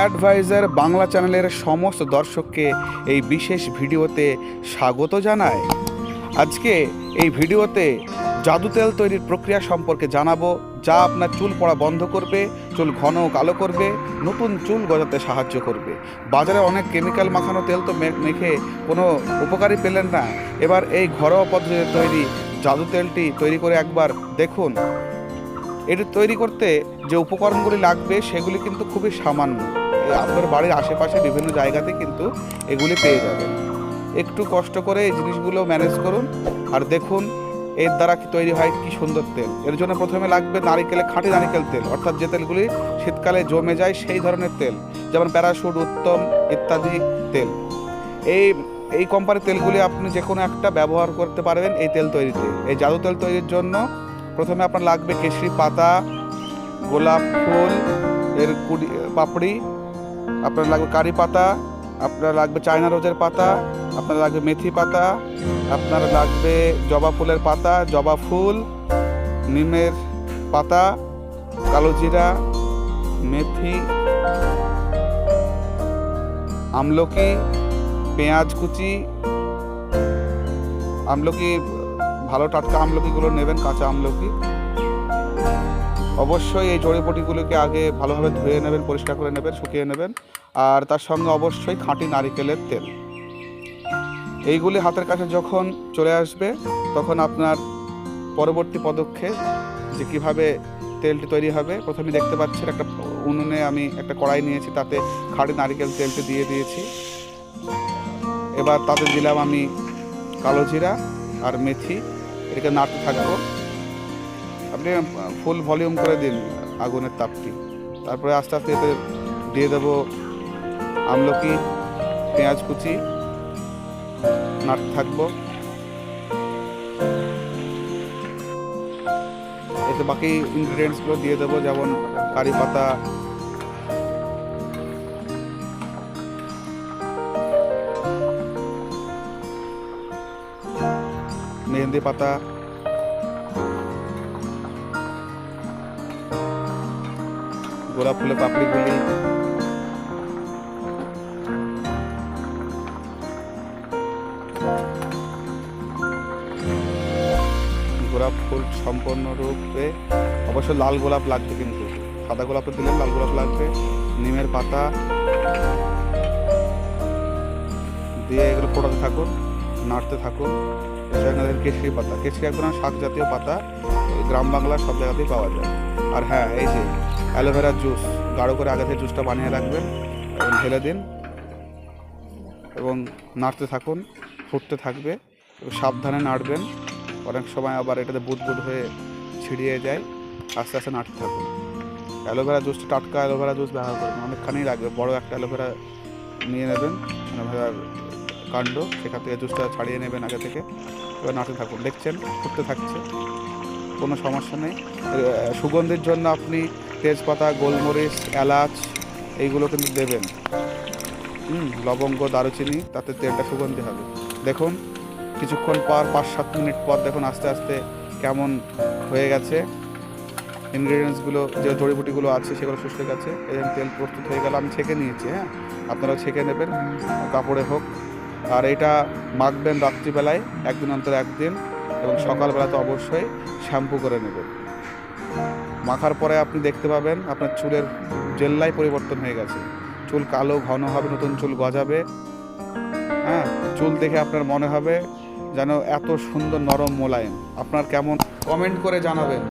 Adviser Bangla চ্যানেলের সমস্ত দর্শককে এই বিশেষ ভিডিওতে স্বাগত জানায় আজকে এই ভিডিওতে জাদু তেল তৈরির প্রক্রিয়া সম্পর্কে জানাব, যা আপনার চুল পড়া বন্ধ করবে, চুল ঘন কালো করবে, নতুন চুল গজাতে সাহায্য করবে। বাজারে অনেক কেমিক্যাল মাখানো তেল তো মেখে কোনো উপকারী পেলেন না। এবার এই ঘরোয়া পদ্ধতিতে তৈরি জাদু তেলটি তৈরি করে একবার দেখুন। এটি তৈরি করতে যে উপকরণগুলি লাগবে, সেগুলি কিন্তু খুবই সামান্য। আপনার বাড়ির আশেপাশে বিভিন্ন জায়গাতে কিন্তু এগুলি পেয়ে যাবেন। একটু কষ্ট করে এই জিনিসগুলো ম্যানেজ করুন আর দেখুন এর দ্বারা কি তৈরি হয় কি সুন্দর তেল। এর জন্য প্রথমে লাগবে নারিকেলে খাঁটি নারিকেল তেল, অর্থাৎ যে তেলগুলি শীতকালে জমে যায় সেই ধরনের তেল, যেমন প্যারাশুট, উত্তম ইত্যাদি তেল। এই এই কোম্পানির তেলগুলি আপনি যে কোনো একটা ব্যবহার করতে পারবেন এই তেল তৈরিতে। এই জাদু তেল তৈরির জন্য প্রথমে আপনার লাগবে কেশরি পাতা, গোলাপ ফুল, এর কুড়ি, পাপড়ি আপনার লাগবে কারি পাতা, আপনার লাগবে চায়না রোজের পাতা, আপনার লাগবে মেথি পাতা, আপনার লাগবে জবা ফুলের পাতা, জবা ফুল, নিমের পাতা, কালো জিরা, মেথি, আমলকি, পেঁয়াজ কুচি, আমলকি, ভালো টাটকা আমলকিগুলো নেবেন, কাঁচা আমলকি। অবশ্যই এই জড়িবটিগুলোকে আগে ভালোভাবে ধুয়ে নেবেন, পরিষ্কার করে নেবেন, শুকিয়ে নেবেন। আর তার সঙ্গে অবশ্যই খাঁটি নারিকেলের তেল। এইগুলি হাতের কাছে যখন চলে আসবে, তখন আপনার পরবর্তী পদক্ষেপ যে কীভাবে তেলটি তৈরি হবে, প্রথমে দেখতে পাচ্ছেন একটা উনুনে আমি একটা কড়াই নিয়েছি, তাতে খাঁটি নারিকেল তেলটি দিয়ে দিয়েছি। এবার তাতে দিলাম আমি কালো জিরা আর মেথি। এটাকে নাড়তে থাকব। আপনি ফুল ভলিউম করে দিন আগুনের তাপটি। তারপরে আস্তে আস্তে এতে দিয়ে দেবো আমলকি, পেঁয়াজ কুচি, নাট থাকব। এতে বাকি ইনগ্রিডিয়েন্টসগুলো দিয়ে দেবো, যেমন কারি পাতা। মেহেন্দি পাতা। গোলাপ ফুলের পাপড়িগুলি গোলাপ ফুল সম্পূর্ণরূপে অবশ্য লাল গোলাপ লাগবে কিন্তু। সাদা গোলাপ দিলে লাল গোলাপ লাগবে, নিমের পাতা দিয়ে এগুলো ফোটাতে থাকুন, নাড়তে থাকুন। এছাড়া কেশরি পাতা। কেশরি এক শাক জাতীয় পাতা, গ্রাম বাংলার সব জায়গাতেই পাওয়া যায়। আর হ্যাঁ এই যে অ্যালোভেরা জুস। গাঢ় করে আগে থেকে জুসটা বানিয়ে রাখবেন এবং ঢেলে দিন। এবং নাড়তে থাকুন, ফুটতে থাকবে সাবধানে নাড়বেন। অনেক সময় আবার এটাতে বুদ বুদ হয়ে ছিড়িয়ে যায়। আস্তে আস্তে নাড়তে থাকুন। অ্যালোভেরা জুসটা টাটকা অ্যালোভেরা জুস ব্যবহার করবেন। অনেকখানি লাগবে। বড় একটা অ্যালোভেরা নিয়ে নেবেন। অ্যালোভেরার কাণ্ড। সেখান থেকে জুসটা ছাড়িয়ে নেবেন আগে থেকে। এবার নাড়তে থাকুন। দেখছেন? ফুটতে থাকছে। কোনো সমস্যা নেই। সুগন্ধির জন্য আপনি তেজপাতা, গোলমরিচ, এলাচ, এইগুলো কিন্তু দেবেন। হুম, লবঙ্গ, দারুচিনি, তাতে তেলটা সুগন্ধি হবে। দেখুন, কিছুক্ষণ পর পাঁচ সাত মিনিট পর দেখুন আস্তে আস্তে কেমন হয়ে গেছে। ইনগ্রিডিয়েন্টসগুলো, যে জড়িবুটিগুলো আছে, সেগুলো শুষে গেছে। এবং তেল প্রস্তুত হয়ে গেল, আমি ছেঁকে নিয়েছি হ্যাঁ? আপনারাও ছেঁকে নেবেন, কাপড়ে হোক। আর এটা মাখবেন রাত্রিবেলায়, একদিন অন্তর একদিন, এবং সকালবেলা তো অবশ্যই শ্যাম্পু করে নেবেন। মাখার পরে আপনি দেখতে পাবেন আপনার চুলের জেল্লাই পরিবর্তন হয়ে গেছে। চুল কালো, ঘন হবে, নতুন চুল গজাবে। হ্যাঁ চুল দেখে আপনার মনে হবে যেন এত সুন্দর নরম মোলায়েম। আপনার কেমন? কমেন্ট করে জানাবেন।